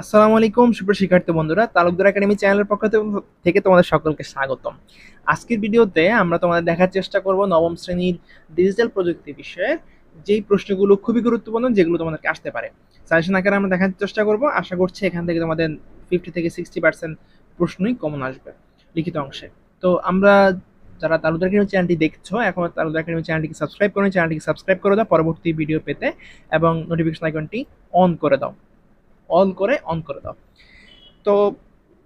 আসসালামু আলাইকুম, সুপ্রিয় শিক্ষার্থী বন্ধুরা, তালুকদার একাডেমি চ্যানেলের পক্ষ থেকে- তোমাদের সকলকে স্বাগতম। আজকের ভিডিওতে আমরা তোমাদের দেখার চেষ্টা করব নবম শ্রেণির ডিজিটাল প্রযুক্তি বিষয়ে। যেই প্রশ্নগুলো খুবই গুরুত্বপূর্ণ, যেগুলো তোমাদেরকে আসতে পারে। সাজেশন আকারে আমরা দেখার চেষ্টা করব। আশা করছি এখান থেকে তোমাদের ফিফটি থেকে সিক্সটি পার্সেন্ট প্রশ্নই কমন আসবে লিখিত অংশে। তো আমরা যারা তালুকদার একাডেমি চ্যানেলটি দেখছ, এখন তালুকদার একাডেমি চ্যানেলটিকে সাবস্ক্রাইব করো চ্যানেলটিকে সাবস্ক্রাইব করে দাও পরবর্তী ভিডিও পেতে এবং নোটিফিকেশন আইকনটি অন করে দাও। অন করে অন করে দাও। তো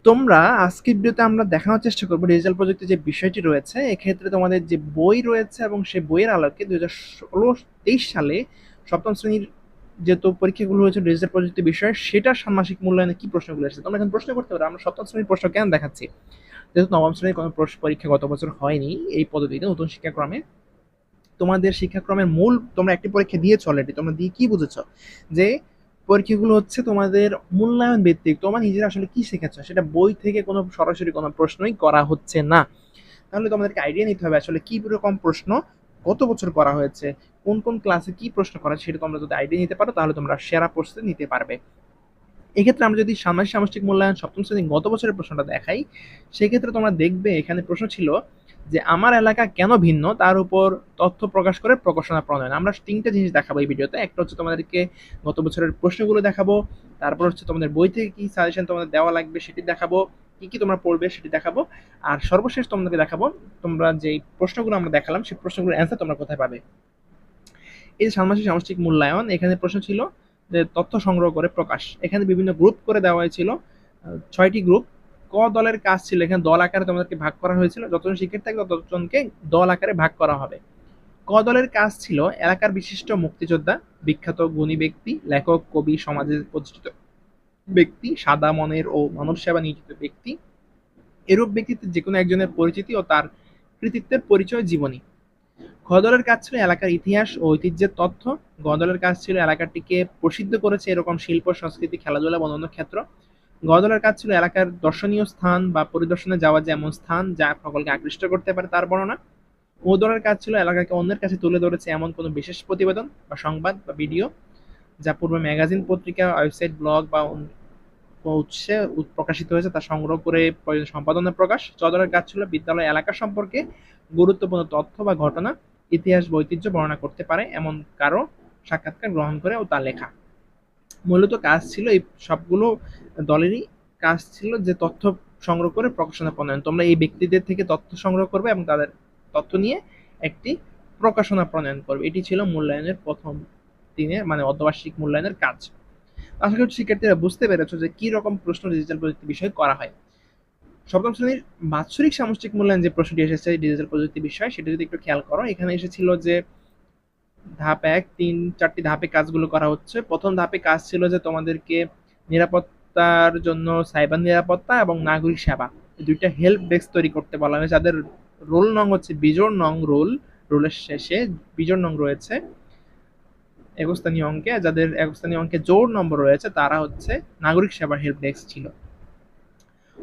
তোমরা আজকের ভিডিওতে আমরা দেখানোর চেষ্টা করব ডিজিটাল প্রযুক্তি যে বিষয়টি রয়েছে, এক্ষেত্রে তোমাদের যে বই রয়েছে এবং সেই বইয়ের আলোকে দু হাজার সালে সপ্তম শ্রেণির যেহেতু পরীক্ষাগুলো হয়েছে ডিজিটাল প্রযুক্তি বিষয়ে, সেটার ষান্মাসিক মূল্যায়নে কি প্রশ্নগুলো এসেছে? তোমরা এখন প্রশ্ন করতে পারো, আমরা সপ্তম শ্রেণির প্রশ্ন কেন দেখাচ্ছি? যেহেতু নবম শ্রেণির কোনো পরীক্ষা গত বছর হয়নি এই পদ্ধতিতে নতুন শিক্ষাক্রমে। তোমাদের শিক্ষাক্রমের মূল তোমরা একটি পরীক্ষা দিয়েছ অলরেডি তোমরা দিয়ে কি বুঝেছ? যে পরীক্ষাগুলো হচ্ছে তোমাদের মূল্যায়ন ভিত্তিক। তোমরা নিজেরা আসলে কি শিখেছো? সেটা বই থেকে কোনো সরাসরি কোনো প্রশ্নই করা হচ্ছে না। তাহলে তোমাদেরকে আইডিয়া নিতে হবে আসলে কি রকম প্রশ্ন, কত বছর করা হয়েছে, কোন কোন ক্লাসে কি প্রশ্ন করা সেটা তোমরা যদি আইডিয়া নিতে পারো তাহলে তোমরা সেরা প্রস্তুতি নিতে পারবে। এক্ষেত্রে আমরা যদি সামাজিক সামষ্টিক মূল্যায়ন সপ্তম শ্রেণি গত বছরের প্রশ্নটা দেখাই, সেক্ষেত্রে তোমরা দেখবে এখানে প্রশ্ন ছিল যে আমার এলাকা কেন ভিন্ন, তার উপর তথ্য প্রকাশ করে প্রকাশনা প্রণয়ন। আমরা তিনটা জিনিস দেখাবো এই ভিডিওতে। একটা হচ্ছে তোমাদেরকে গত বছরের প্রশ্নগুলো দেখাবো, তারপর হচ্ছে তোমাদের বই থেকে কি সাজেশন তোমাদের দেওয়া লাগবে সেটি দেখাবো, কি কি তোমরা পড়বে সেটি দেখাবো, আর সর্বশেষ তোমাদেরকে দেখাবো, তোমরা যে প্রশ্নগুলো আমরা দেখালাম সেই প্রশ্নগুলোর অ্যান্সার তোমরা কোথায় পাবে। এই যে ষান্মাসিক সামষ্টিক মূল্যায়ন, এখানে প্রশ্ন ছিল যে তথ্য সংগ্রহ করে প্রকাশ। এখানে বিভিন্ন গ্রুপ করে দেওয়া হয়েছিল ছয়টি গ্রুপ ক দলের কাজ ছিল? এখানে দল আকারে তোমাদেরকে ভাগ করা হয়েছিল। যতজন শিক্ষার্থী থাকবে, ততজনকে দল আকারে ভাগ করা হবে। ক দলের কাজ ছিল এলাকার বিশিষ্ট মুক্তিযোদ্ধা, বিখ্যাত গুণী ব্যক্তি, লেখক, কবি সমাজের প্রতিষ্ঠিত ব্যক্তি, সাদা মনের ও মানব সেবা নিয়োজিত ব্যক্তি। এরূপ ব্যক্তিত্বের যে কোনো একজনের পরিচিতি ও তার কৃতিত্বের পরিচয় জীবনী। খ দলের কাজ ছিল এলাকার ইতিহাস ও ঐতিহ্যের তথ্য। গ দলের কাজ ছিল এলাকাটিকে প্রসিদ্ধ করেছে এরকম শিল্প, সংস্কৃতি, খেলাধুলা অন্যান্য ক্ষেত্র। গ কাজ ছিল এলাকার দর্শনীয় স্থান বা পরিদর্শনে যাওয়া যে এমন স্থান যা সকলকে আকৃষ্ট করতে পারে তার বর্ণনা। ও দলের কাজ ছিল এলাকাকে অন্যের কাছে তুলে ধরেছে এমন কোনো বিশেষ প্রতিবেদন বা সংবাদ বা ভিডিও যা পূর্বে ম্যাগাজিন, পত্রিকা, ওয়েবসাইট, ব্লগ বা উৎসে উৎ- প্রকাশিত হয়েছে তা সংগ্রহ করে সম্পাদনের প্রকাশ। চ দলের কাজ ছিল বিদ্যালয় এলাকা সম্পর্কে গুরুত্বপূর্ণ তথ্য বা ঘটনা, ইতিহাস বা ঐতিহ্য বর্ণনা করতে পারে এমন কারও সাক্ষাৎকার গ্রহণ করে ও তা লেখা। মূলত কাজ ছিল এই সবগুলো দলেরই কাজ ছিল যে তথ্য সংগ্রহ করে প্রকাশনা প্রণয়ন। তোমরা এই ব্যক্তিদের থেকে তথ্য সংগ্রহ করবে এবং তাদের তথ্য নিয়ে একটি প্রকাশনা প্রণয়ন করবে। এটি ছিল মূল্যায়নের প্রথম দিনে মানে অর্ধবার্ষিক মূল্যায়নের কাজ। আশা করি শিক্ষার্থীরা বুঝতে পেরেছ যে কি রকম প্রশ্ন ডিজিটাল প্রযুক্তি বিষয়ে করা হয়। সপ্তম শ্রেণির বাৎসরিক সামষ্টিক মূল্যায়ন যে প্রশ্নটি এসেছে ডিজিটাল প্রযুক্তি বিষয়, সেটা যদি একটু খেয়াল করো, এখানে এসেছিল যে ধাপ এক, তিন, চারটি ধাপে কাজগুলো করা হচ্ছে। প্রথম ধাপে কাজ ছিল যে তোমাদেরকে নিরাপত্তার জন্য সাইবার নিরাপত্তা এবং নাগরিক সেবা। দুইটা হেল্প ডেস্ক তৈরি করতে বলা হয়েছে। যাদের রোল নং হচ্ছে বিজোড় নং রোল রোলের শেষে বিজোড় নং রয়েছে একস্থানীয় অঙ্কে। যাদের একস্থানীয় অঙ্কে জোড় নম্বর রয়েছে, তারা হচ্ছে নাগরিক সেবার হেল্প ডেস্ক ছিল।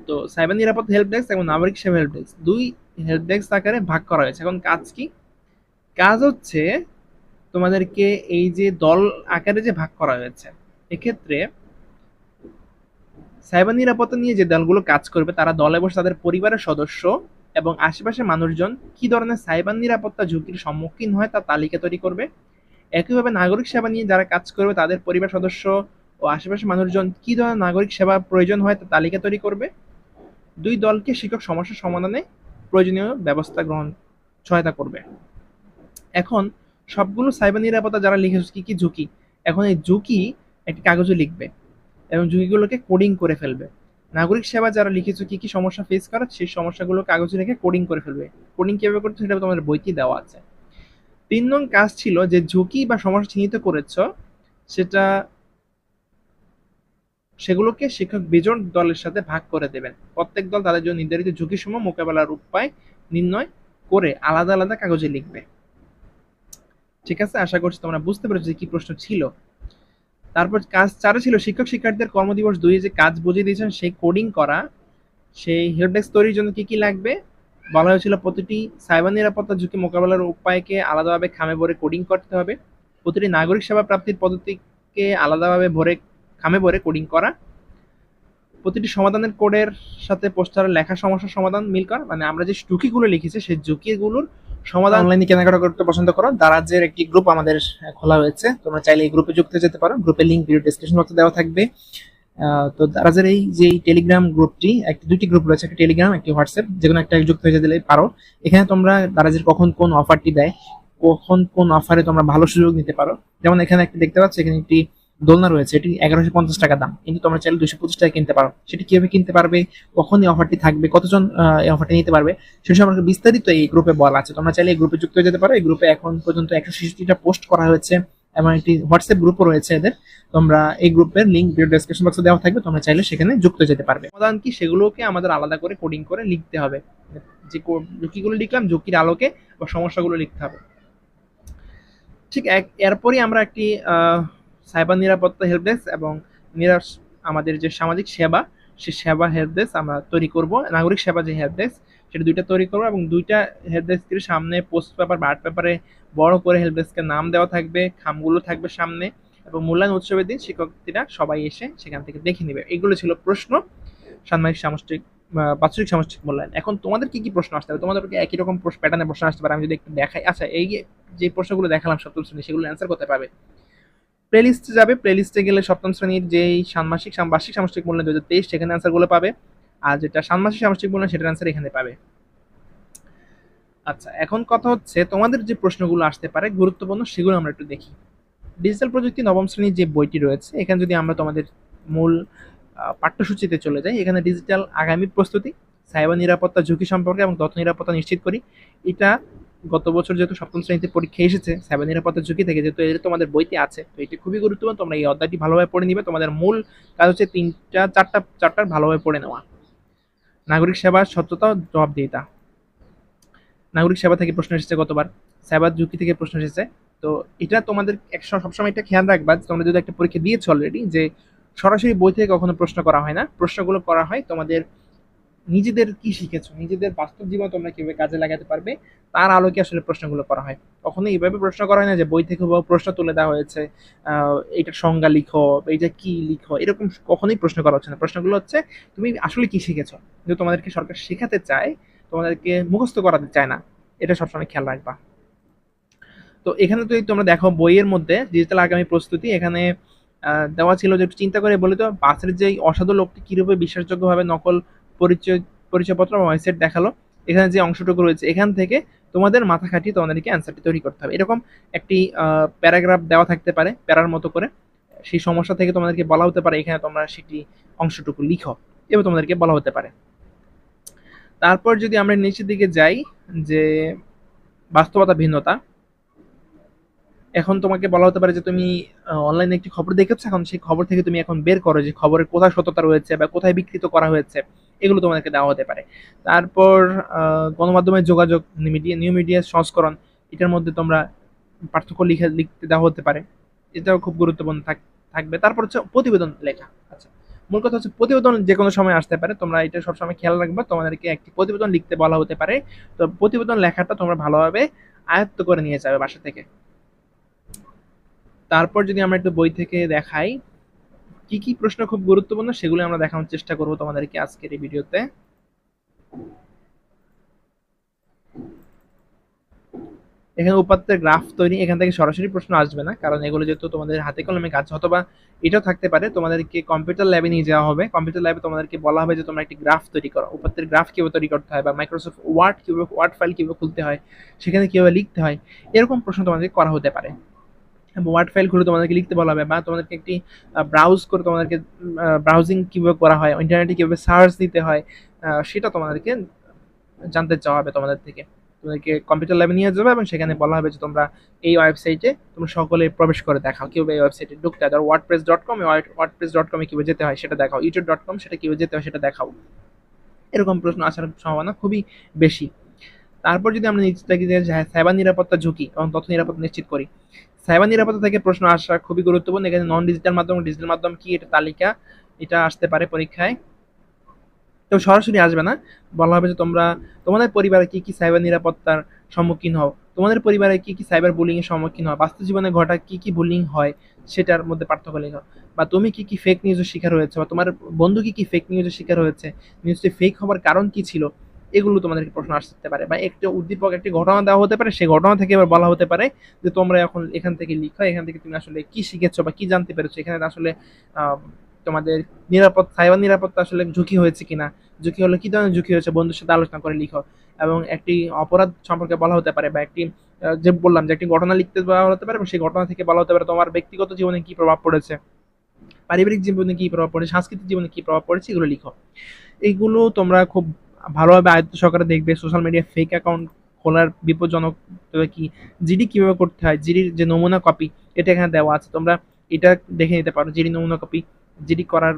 তো সাইবার নিরাপত্তা হেল্প ডেস্ক এবং নাগরিক সেবা হেল্প ডেস্ক দুই হেল্প ডেস্ক আকারে ভাগ করা হয়েছে। এখন কাজ কি? কাজ হচ্ছে তোমাদেরকে এই যে দল আকারে যে ভাগ করা হয়েছে, এক্ষেত্রে সাইবার নিরাপত্তা নিয়ে যে দলগুলো কাজ করবে, তারা দলে বসে তাদের পরিবারের সদস্য এবং আশেপাশের মানুষজন কি ধরনের সাইবার নিরাপত্তা ঝুঁকির সম্মুখীন হয় তার তালিকা তৈরি করবে। একইভাবে নাগরিক সেবা নিয়ে যারা কাজ করবে, তাদের পরিবার সদস্য ও আশেপাশের মানুষজন কি ধরনের নাগরিক সেবা প্রয়োজন হয় তার তালিকা তৈরি করবে। দুই দলকে শিক্ষক সমস্যা সমাধানে প্রয়োজনীয় ব্যবস্থা গ্রহণ সহায়তা করবে। এখন সবগুলো সাইবার নিরাপত্তা যারা লিখেছে, কি কি ঝুঁকি? এখন এই ঝুঁকি একটি কাগজে লিখবে এবং ঝুঁকিগুলোকে কোডিং করে ফেলবে। নাগরিক সেবা যারা লিখেছো, কি কি সমস্যা ফেস করে, সেই সমস্যাগুলো কাগজে রেখে কোডিং করে ফেলবে। কোডিং কীভাবে করতে সেটা তোমাদের বইতে দেওয়া আছে। তিন নং কাজ ছিল যে ঝুঁকি বা সমস্যা চিহ্নিত করেছ, সেটা সেগুলোকে শিক্ষক বিজন দলের সাথে ভাগ করে দেবেন। প্রত্যেক দল তাদের জন্য নির্ধারিত ঝুঁকি সমূহ মোকাবেলার উপায় নির্ণয় করে আলাদা আলাদা কাগজে লিখবে। ঠিক আছে? আশা করছি তোমরা বুঝতে পেরেছ যে কি প্রশ্ন ছিল। তারপর কাজ চারে ছিল, শিক্ষক শিক্ষার্থীদের কর্মদিবস দুই যে কাজ বুঝিয়ে দিয়েছেন, সেই কোডিং করা, সেই হেল্প ডেস্ক তৈরির জন্য কি কি লাগবে? বলা হয়েছিল প্রতিটি সাইবার নিরাপত্তা ঝুঁকি মোকাবেলার উপায়কে আলাদাভাবে খামে ভরে কোডিং করতে হবে। প্রতিটি নাগরিক সেবা প্রাপ্তির পদ্ধতিকে আলাদাভাবে ভরে, খামে ভরে কোডিং করা। প্রতিটি সমাধানের কোডের সাথে পোস্টারের লেখা সমস্যার সমাধান মিল করা। মানে আমরা যে ঝুঁকিগুলো লিখেছি, সেই ঝুঁকিগুলোর সমাধান অনলাইনে কেনাকাটা করতে পছন্দ করো। দারাজের একটি গ্রুপ আমাদের খোলা হয়েছে তোমরা চাইলে এই গ্রুপে যুক্ত যেতে পারো। গ্রুপের লিঙ্ক ভিডিও ডিসক্রিপশন বক্সে দেওয়া থাকবে। তো দারাজের এই যে টেলিগ্রাম গ্রুপটি একটি দুটি গ্রুপ রয়েছে, একটি টেলিগ্রাম একটি হোয়াটসঅ্যাপ যে কোনো একটা যুক্ত হয়ে যেতে পারো। এখানে তোমরা দারাজের কখন কোন অফারটি দেয়, কখন কোন অফারে তোমরা ভালো সুযোগ নিতে পারো। যেমন এখানে একটি দেখতে পাচ্ছ, এখানে একটি দোলনা রয়েছে, এটি এগারোশো পঞ্চাশ টাকা দাম। কিন্তু তোমরা চাইলে দুশো পঁচিশ টাকা কিনতে পারো। সেটি কীভাবে কিনতে পারবে, কখন এই অফারটি থাকবে, কতজন এই অফারটি নিতে পারবে, সে সম্পর্কে বিস্তারিত এই গ্রুপে বলা আছে। তোমরা চাইলে এই গ্রুপে যুক্ত হয়ে যেতে পারো। এই গ্রুপে এখন পর্যন্ত একশো ছেষট্টিটা পোস্ট করা হয়েছে এবং একটি হোয়াটসঅ্যাপ গ্রুপও রয়েছে এদের। তোমরা এই গ্রুপের লিঙ্ক ডেসক্রিপশন বক্সে দেওয়া থাকবে। তোমরা চাইলে সেখানে যুক্ত যেতে পারবে। সমাধান কি? সেগুলোকে আমাদের আলাদা করে কোডিং করে লিখতে হবে। যে ঝুঁকিগুলো লিখলাম, ঝুঁকির আলোকে বা সমস্যাগুলো লিখতে হবে। ঠিক এক, এরপরই আমরা একটি সাইবার নিরাপত্তা হেল্প ডেস্ক এবং নিরাশ আমাদের যে সামাজিক সেবা, সেই সেবা হেল্প ডেস্ক আমরা তৈরি করব। নাগরিক সেবা যে হেল্প ডেস্ক সেটা দুইটা তৈরি করব এবং দুইটা হেল্প ডেস্কের সামনে পোস্ট পেপার বা আর্ট পেপারে বড় করে হেল্প ডেস্কের নাম দেওয়া থাকবে, খামগুলো থাকবে সামনে এবং মূল্যায়ন উৎসবের দিন শিক্ষার্থীরা সবাই এসে সেখান থেকে দেখে নেবে। এগুলো ছিল প্রশ্ন সাময়িক সামষ্টিক বাৎসরিক সামষ্টিক মূল্যায়ন। এখন তোমাদের কি কি প্রশ্ন আসতে পারে? তোমাদেরকে একই রকম প্যাটার্নের প্রশ্ন আসতে পারে? আমি যদি একটু দেখাই আচ্ছা এই যে প্রশ্নগুলো দেখালাম সপ্তম শ্রেণি, সেগুলো অ্যান্সার করতে পারবে। প্লেলিস্টে যাবে প্লেলিস্টে গেলে সপ্তম শ্রেণির যেই ষান্মাসিক বার্ষিক সামষ্টিক মূল্যায়ন দু হাজার সেখানে অ্যান্সারগুলো পাবে। আর যেটা ষান্মাসিক সামষ্টিক মূল্যায়ন, সেটার অ্যান্সার এখানে পাবে। আচ্ছা এখন কথা হচ্ছে তোমাদের যে প্রশ্নগুলো আসতে পারে, গুরুত্বপূর্ণ, সেগুলো আমরা একটু দেখি। ডিজিটাল প্রযুক্তি নবম শ্রেণির যে বইটি রয়েছে, এখানে যদি আমরা তোমাদের মূল পাঠ্যসূচিতে চলে যাই, এখানে ডিজিটাল আগামী প্রস্তুতি, সাইবার নিরাপত্তা ঝুঁকি সম্পর্কে এবং তথ্য নিরাপত্তা নিশ্চিত করি। এটা গত বছর যেহেতু সপ্তম শ্রেণীতে পরীক্ষা এসেছে সাইবার নিরাপত্তা ঝুঁকি থেকে যেহেতু এটা তোমাদের বইতে আছে, তো এটি খুবই গুরুত্বপূর্ণ। তোমরা এই অধ্যায়টি ভালোভাবে পড়ে নিবে। তোমাদের মূল কাজ হচ্ছে তিনটা, চারটা, চারটার ভালোভাবে পড়ে নেওয়া। নাগরিক সেবা, সত্যতা, জবাবদিহিতা। নাগরিক সেবা থেকে প্রশ্ন এসেছে গতবার। সাইবার ঝুঁকি থেকে প্রশ্ন এসেছে। তো এটা তোমাদের একশো সবসময় একটা খেয়াল রাখবা তোমরা যদি একটা পরীক্ষা দিয়েছ অলরেডি যে সরাসরি বই থেকে কখনো প্রশ্ন করা হয় না। প্রশ্নগুলো করা হয় তোমাদের নিজেদের কি শিখেছো? নিজেদের বাস্তব জীবন তোমরা কীভাবে কাজে লাগাতে পারবে? তার আলোকে আসলে প্রশ্নগুলো করা হয়। কখনো এইভাবে প্রশ্ন করা হয় না যে বই থেকে প্রশ্ন তুলে দেওয়া হয়েছে এইটার সংজ্ঞা লিখো এইটা কি লিখো, এরকম কখনোই প্রশ্ন করা হচ্ছে না। প্রশ্নগুলো হচ্ছে, তুমি আসলে কি শিখেছো? কিন্তু তোমাদেরকে সরকার শেখাতে চায়, তোমাদেরকে মুখস্থ করাতে চায় না। এটা সবসময় খেয়াল রাখবা। তো এখানে যদি তোমরা দেখো, বইয়ের মধ্যে ডিজিটাল আগামী প্রস্তুতি এখানে দেওয়া ছিল যে চিন্তা করে বলে তো বাসের যে অসাধু লোকটি কীভাবে বিশ্বাসযোগ্যভাবে নকল পরিচয়, পরিচয়পত্র বা ওয়েবসাইট দেখাল। এখানে যে অংশটুকু রয়েছে, এখান থেকে তোমাদের মাথা খাটিয়ে তোমাদেরকে অ্যান্সারটি তৈরি করতে হবে। এরকম একটি প্যারাগ্রাফ দেওয়া থাকতে পারে, প্যারার মতো করে। সেই সমস্যা থেকে তোমাদেরকে বলা হতে পারে, এখানে তোমরা সেটি অংশটুকু লিখো, এবার তোমাদেরকে বলা হতে পারে। তারপর যদি আমরা নিচের দিকে যাই, যে বাস্তবতা ভিন্নতা, এখন তোমাকে বলা হতে পারে যে তুমি অনলাইনে একটি খবর দেখেছ, এখন সেই খবর থেকে তুমি এখন বের করো যে খবরের কোথায় সততা রয়েছে বা কোথায় বিকৃত করা হয়েছে। এগুলো তোমাদেরকে দেওয়া হতে পারে। তারপর গণমাধ্যমের যোগাযোগ মিডিয়া নিউ মিডিয়া সংস্করণ, এটার মধ্যে তোমরা পার্থক্য লিখে, লিখতে দেওয়া হতে পারে। এটাও খুব গুরুত্বপূর্ণ থাক- থাকবে। তারপর হচ্ছে প্রতিবেদন লেখা। আচ্ছা মূল কথা হচ্ছে প্রতিবেদন যে কোনো সময় আসতে পারে। তোমরা এটা সবসময় খেয়াল রাখবে, তোমাদেরকে একটি প্রতিবেদন লিখতে বলা হতে পারে। তো প্রতিবেদন লেখাটা তোমরা ভালোভাবে আয়ত্ত করে নিয়ে যাবে বাসা থেকে। তারপর যদি আমরা একটু বই থেকে দেখাই কি কি প্রশ্ন খুব গুরুত্বপূর্ণ সেগুলো আমরা দেখানোর চেষ্টা করব তোমাদেরকে আজকের এই ভিডিওতে। এখানে উপাত্তের গ্রাফ তৈরি, এখান থেকে সরাসরি প্রশ্ন আসবে না, কারণ এগুলো যেহেতু তোমাদের হাতে কলমে কাজ, অথবা এটাও থাকতে পারে, তোমাদেরকে কম্পিউটার ল্যাবে নিয়ে যাওয়া হবে। কম্পিউটার ল্যাবে তোমাদেরকে বলা হবে যে তোমরা একটি গ্রাফ তৈরি করো। উপাত্তের গ্রাফ কীভাবে তৈরি করতে হয় বা মাইক্রোসফট ওয়ার্ড কীভাবে ওয়ার্ড ফাইল কীভাবে খুলতে হয়, সেখানে কীভাবে লিখতে হয়, এরকম প্রশ্ন তোমাদেরকে করা হতে পারে। ওয়ার্ড ফাইল খুলে তোমাদেরকে লিখতে বলা হবে বা তোমাদেরকে একটি ব্রাউজ করে তোমাদেরকে ব্রাউজিং কীভাবে করা হয় ইন্টারনেটে কীভাবে সার্চ দিতে হয় সেটা তোমাদেরকে জানতে চাওয়া হবে তোমাদের থেকে। তোমাদেরকে কম্পিউটার ল্যাবে নিয়ে যাবে এবং সেখানে বলা হবে যে তোমরা এই ওয়েবসাইটে তোমরা সকলে প্রবেশ করে দেখাও। কীভাবে এই ওয়েবসাইটে ঢুকতে হয়? ধরো WordPress dot com WordPress dot কমে কীভাবে যেতে হয় সেটা দেখাও। ইউটিউব ডট কম সেটা কীভাবে যেতে হয় সেটা দেখাও। এরকম প্রশ্ন আসার সম্ভাবনা খুবই বেশি। তারপর যদি আমরা নিশ্চিত থাকি যে হ্যাঁ, সাইবার নিরাপত্তা ঝুঁকি এবং তথ্য নিরাপত্তা নিশ্চিত করি সাইবার নিরাপত্তা থেকে প্রশ্ন আসা খুবই গুরুত্বপূর্ণ। এখানে নন ডিজিটাল মাধ্যম ডিজিটাল মাধ্যম কি এটা তালিকা, এটা আসতে পারে পরীক্ষায়। তো সরাসরি আসবে না। বলা হবে যে তোমরা, তোমাদের পরিবারে কি কি সাইবার নিরাপত্তার সম্মুখীন হও? তোমাদের পরিবারে কি কি সাইবার বুলিং এর সম্মুখীন হয় বাস্তব জীবনে ঘটা কি কি বুলিং হয়, সেটার মধ্যে পার্থক্য লেখো। বা তুমি কি কি ফেক নিউজের শিকার হয়েছে? বা তোমার বন্ধু কি কি ফেক নিউজের শিকার হয়েছে? নিউজটি ফেক হওয়ার কারণ কি ছিল? এগুলো তোমাদেরকে প্রশ্ন আসতে পারে বা একটা উদ্দীপক, একটি ঘটনা দেওয়া হতে পারে, সেই ঘটনা থেকে এবার বলা হতে পারে যে তোমরা এখন এখান থেকে লিখো, এখান থেকে তুমি আসলে কি শিখেছো বা কি জানতে পেরেছ, এখানে আসলে তোমাদের নিরাপদ, সাইবার নিরাপত্তা আসলে ঝুঁকি হয়েছে কিনা, ঝুঁকি হলে কি ধরনের ঝুঁকি হয়েছে বন্ধুর সাথে আলোচনা করে লিখো এবং একটি অপরাধ সম্পর্কে বলা হতে পারে বা একটি যে বললাম যে একটি ঘটনা লিখতে বলা হতে পারে এবং সেই ঘটনা থেকে বলা হতে পারে তোমার ব্যক্তিগত জীবনে কি প্রভাব পড়েছে, পারিবারিক জীবনে কি প্রভাব পড়েছে, সাংস্কৃতিক জীবনে কি প্রভাব পড়েছে, এগুলো লিখো। এইগুলো তোমরা খুব ভালোভাবে আয়ত্ত সহকারে দেখবে সোশ্যাল মিডিয়া ফেক অ্যাকাউন্ট খোলার বিপজ্জনক কি? জিডি কীভাবে করতে হয়? জিডির যে নমুনা কপি এটা এখানে দেওয়া আছে। তোমরা এটা দেখে নিতে পারো। জিডি নমুনা কপি জিডি করার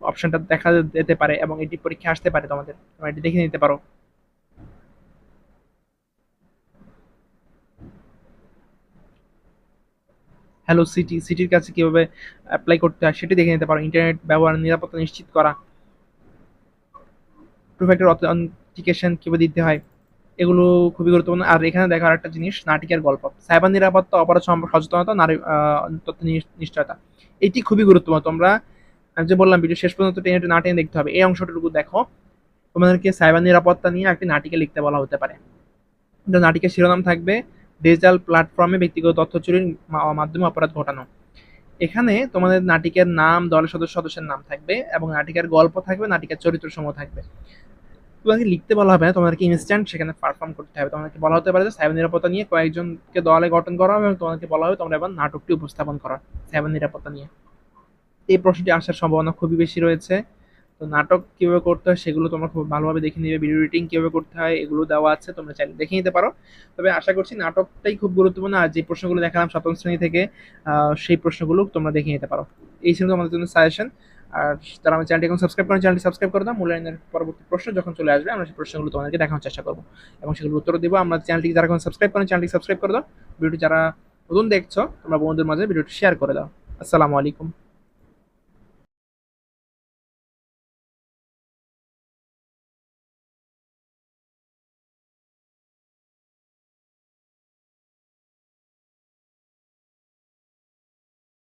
অপশনটা দেখা যেতে পারে এবং এটি পরীক্ষা আসতে পারে তোমাদের। তোমরা এটি দেখে নিতে পারো। হ্যালো সিটি সিটির কাছে কীভাবে অ্যাপ্লাই করতে হয় সেটি দেখে নিতে পারো। ইন্টারনেট ব্যবহার, নিরাপত্তা নিশ্চিত করা। টু ফ্যাক্টর অথেন্টিকেশন কীভাবে দিতে হয়, এগুলো খুবই গুরুত্বপূর্ণ। আর এখানে দেখার একটা জিনিস, নাটিকের গল্প। সাইবার নিরাপত্তা, অপরাধ সম্পর্কে, সচেতনতা, নারী তথ্য নিশ্চয়তা। এটি খুবই গুরুত্বপূর্ণ। তোমরা, আমি যে বললাম ভিডিও শেষ পর্যন্ত টেনে না টেনে দেখতে হবে। এই অংশটুকু দেখো। তোমাদেরকে সাইবার নিরাপত্তা নিয়ে একটি নাটিকে লিখতে বলা হতে পারে। নাটিকের শিরোনাম থাকবে, ডিজিটাল প্ল্যাটফর্মে ব্যক্তিগত তথ্য চুরির মাধ্যমে অপরাধ ঘটানো। এখানে তোমাদের নাটিকের নাম, দলের সদস্য, সদস্যের নাম থাকবে এবং নাটিকের গল্প থাকবে, নাটিকের চরিত্র সমূহ থাকবে। তোমাকে লিখতে বলা হবে না, তোমাদেরকে ইনস্ট্যান্ট সেখানে পারফর্ম করতে হবে। তোমাদেরকে বলা হতে পারে যে সাইবার নিরাপত্তা নিয়ে কয়েকজনকে দলে গঠন করা হবে এবং তোমাদেরকে বলা হবে তোমরা এবার নাটকটি উপস্থাপন করা সাইবার নিরাপত্তা নিয়ে। এই প্রশ্নটি আসার সম্ভাবনা খুবই বেশি রয়েছে। তো নাটক কীভাবে করতে হয় সেগুলো তোমরা খুব ভালোভাবে দেখে নিবে ভিডিও এডিটিং কীভাবে করতে হয় এগুলো দেওয়া আছে, তোমরা চাইলে দেখে নিতে পারো। তবে আশা করছি নাটকটাই খুব গুরুত্বপূর্ণ আর যে প্রশ্নগুলো দেখালাম সপ্তম শ্রেণি থেকে সেই প্রশ্নগুলো তোমরা দেখে নিতে পারো। এই ছিল তোমাদের জন্য সাজেশন আর যারা আমার চ্যানেলটি এখন সাবস্ক্রাইব করেন, চ্যানেলটি সাবস্ক্রাইব করে দাও। মূল্যায়নের পরবর্তী প্রশ্ন যখন চলে আসবে, আমরা সেই প্রশ্নগুলো তোমাদেরকে দেখানোর চেষ্টা করব। এবং সেগুলো উত্তর দেবো। আমরা চ্যানেলটি যারা এখন সাবস্ক্রাইব করেন চ্যানেলটি সাবস্ক্রাইব করে দাও। ভিডিওটি যারা নতুন দেখছ, তোমরা বন্ধুদের মাঝে ভিডিওটি শেয়ার করে দাও। আসসালামু আলাইকুম।